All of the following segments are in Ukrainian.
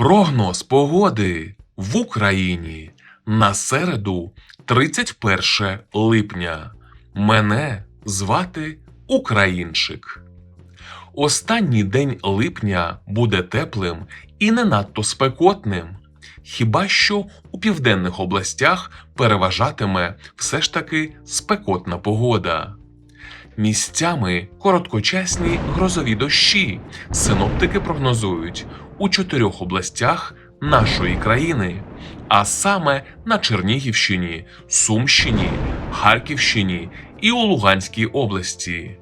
Прогноз погоди в Україні на середу 31 липня. Мене звати Українчик. Останній день липня буде теплим і не надто спекотним. Хіба що у південних областях переважатиме все ж таки спекотна погода. Місцями короткочасні грозові дощі. Синоптики прогнозують у чотирьох областях нашої країни, а саме на Чернігівщині, Сумщині, Харківщині і у Луганській області.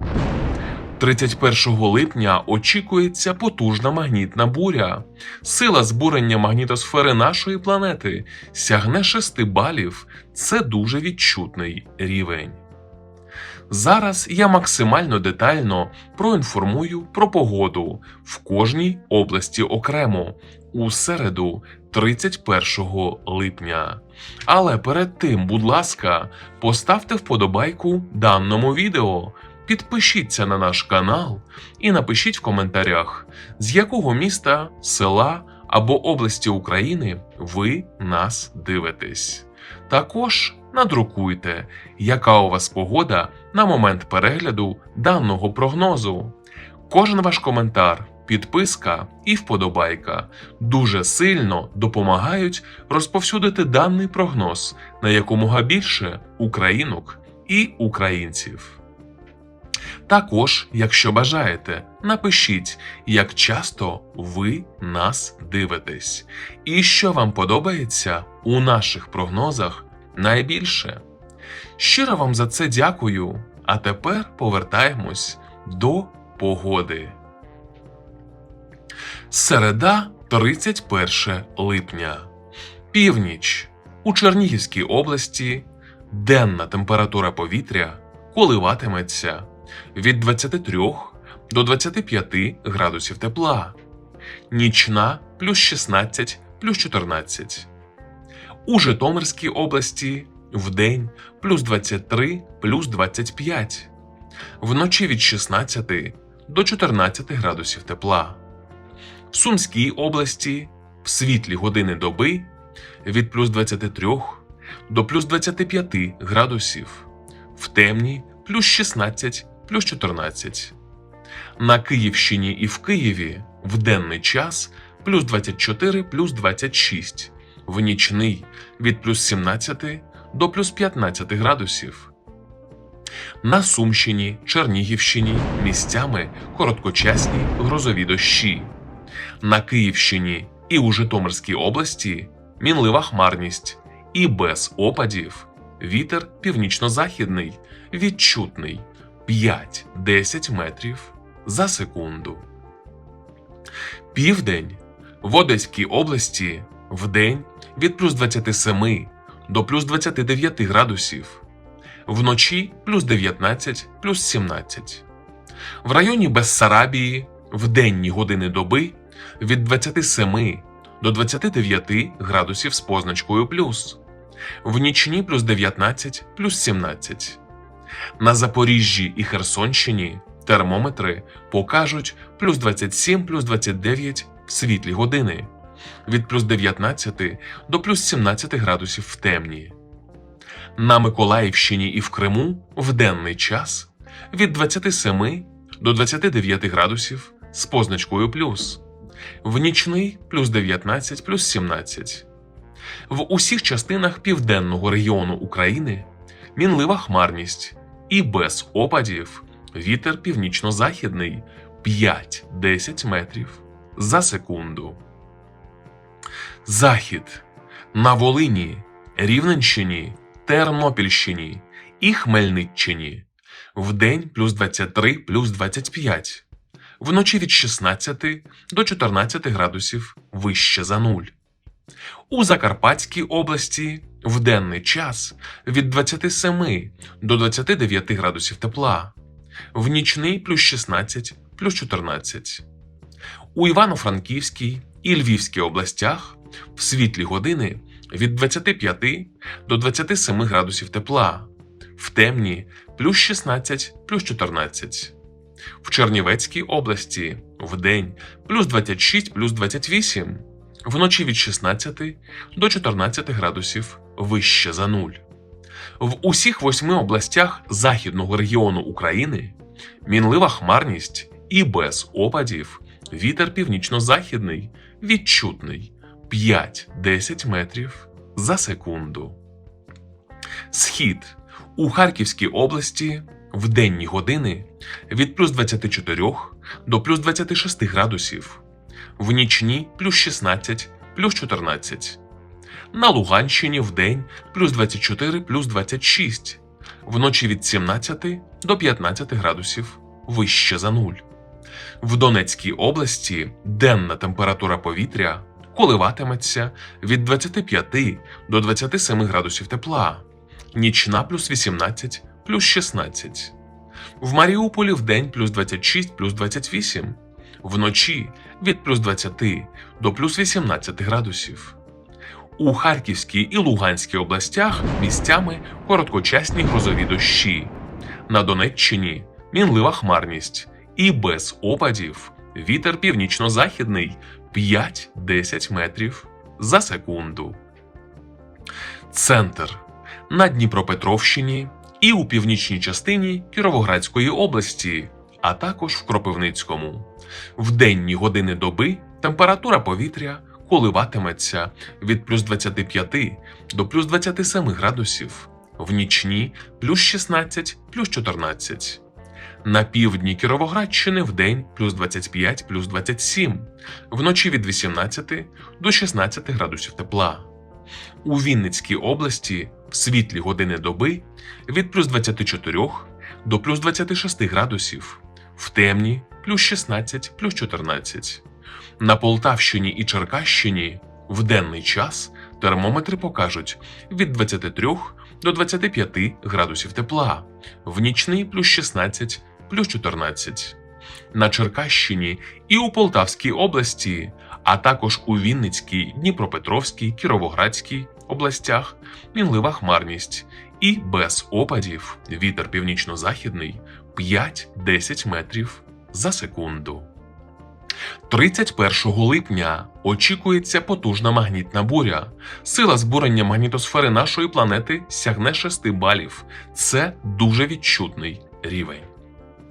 31 липня очікується потужна магнітна буря. Сила збурення магнітосфери нашої планети сягне 6 балів. Це дуже відчутний рівень. Зараз я максимально детально проінформую про погоду в кожній області окремо у середу 31 липня. Але перед тим, будь ласка, поставте вподобайку даному відео, підпишіться на наш канал і напишіть в коментарях, з якого міста, села або області України ви нас дивитесь. Також надрукуйте, яка у вас погода на момент перегляду даного прогнозу. Кожен ваш коментар, підписка і вподобайка дуже сильно допомагають розповсюдити даний прогноз на якомога більше українок і українців. Також, якщо бажаєте, напишіть, як часто ви нас дивитесь, і що вам подобається у наших прогнозах найбільше. Щиро вам за це дякую. А тепер повертаємось до погоди. Середа 31 липня. Північ. У Чернігівській області денна температура повітря коливатиметься від 23 до 25 градусів тепла, нічна плюс 16 плюс 14. У Житомирській області вдень плюс 23 плюс 25, вночі від 16 до 14 градусів тепла. В Сумській області в світлі години доби від плюс 23 до плюс 25 градусів, в темні плюс 16 плюс 14. На Київщині і в Києві в денний час плюс 24 плюс 26, в нічний від плюс 17 до плюс 15 градусів. На Сумщині, Чернігівщині місцями короткочасні грозові дощі. На Київщині і у Житомирській області мінлива хмарність і без опадів. Вітер північно-західний, відчутний 5-10 метрів за секунду. Південь в Одеській області вдень від плюс 27 до плюс 29 градусів, вночі плюс 19 плюс 17. В районі Бессарабії в денні години доби від 27 до 29 градусів з позначкою плюс, в нічні плюс 19 плюс 17. На Запоріжжі і Херсонщині термометри покажуть плюс 27 плюс 29 в світлі години від плюс 19 до плюс 17 градусів в темні. На Миколаївщині і в Криму в денний час від 27 до 29 градусів з позначкою плюс, в нічний плюс 19 плюс 17. В усіх частинах південного регіону України мінлива хмарність і без опадів вітер північно-західний 5-10 метрів за секунду. Захід на Волині, Рівненщині, Тернопільщині і Хмельниччині. Вдень плюс 23 плюс 25. Вночі від 16 до 14 градусів вище за нуль. У Закарпатській області в денний час від 27 до 29 градусів тепла, в нічний плюс 16 плюс 14. У Івано-Франківській і Львівській областях в світлі години від 25 до 27 градусів тепла, в темні плюс 16 плюс 14. В Чернівецькій області вдень плюс 26 плюс 28, вночі від 16 до 14 градусів вище за нуль. В усіх восьми областях західного регіону України мінлива хмарність і без опадів вітер північно-західний відчутний 5-10 метрів за секунду. Схід у Харківській області в денні години від плюс 24 до плюс 26 градусів, в нічні плюс 16 плюс 14. На Луганщині в день плюс 24 плюс 26, вночі від 17 до 15 градусів вище за нуль. В Донецькій області денна температура повітря коливатиметься від 25 до 27 градусів тепла, нічна плюс 18 плюс 16. В Маріуполі в день плюс 26 плюс 28, вночі від плюс 20 до плюс 18 градусів. У Харківській і Луганській областях місцями короткочасні грозові дощі. На Донеччині мінлива хмарність і без опадів вітер північно-західний 5-10 метрів за секунду. Центр на Дніпропетровщині і у північній частині Кіровоградської області, а також в Кропивницькому. В денні години доби температура повітря коливатиметься від плюс 25 до плюс 27 градусів, в нічні плюс 16 плюс 14. На півдні Кіровоградщини в день плюс 25 плюс 27, вночі від 18 до 16 градусів тепла. У Вінницькій області в світлі години доби від плюс 24 до плюс 26 градусів, в темні плюс 16 плюс 14. На Полтавщині і Черкащині в денний час термометри покажуть від 23 до 25 градусів тепла, в нічний плюс 16 плюс 14. На Черкащині і у Полтавській області, а також у Вінницькій, Дніпропетровській, Кіровоградській областях мінлива хмарність і без опадів вітер північно-західний 5-10 метрів за секунду. 31 липня очікується потужна магнітна буря. Сила збурення магнітосфери нашої планети сягне 6 балів. Це дуже відчутний рівень.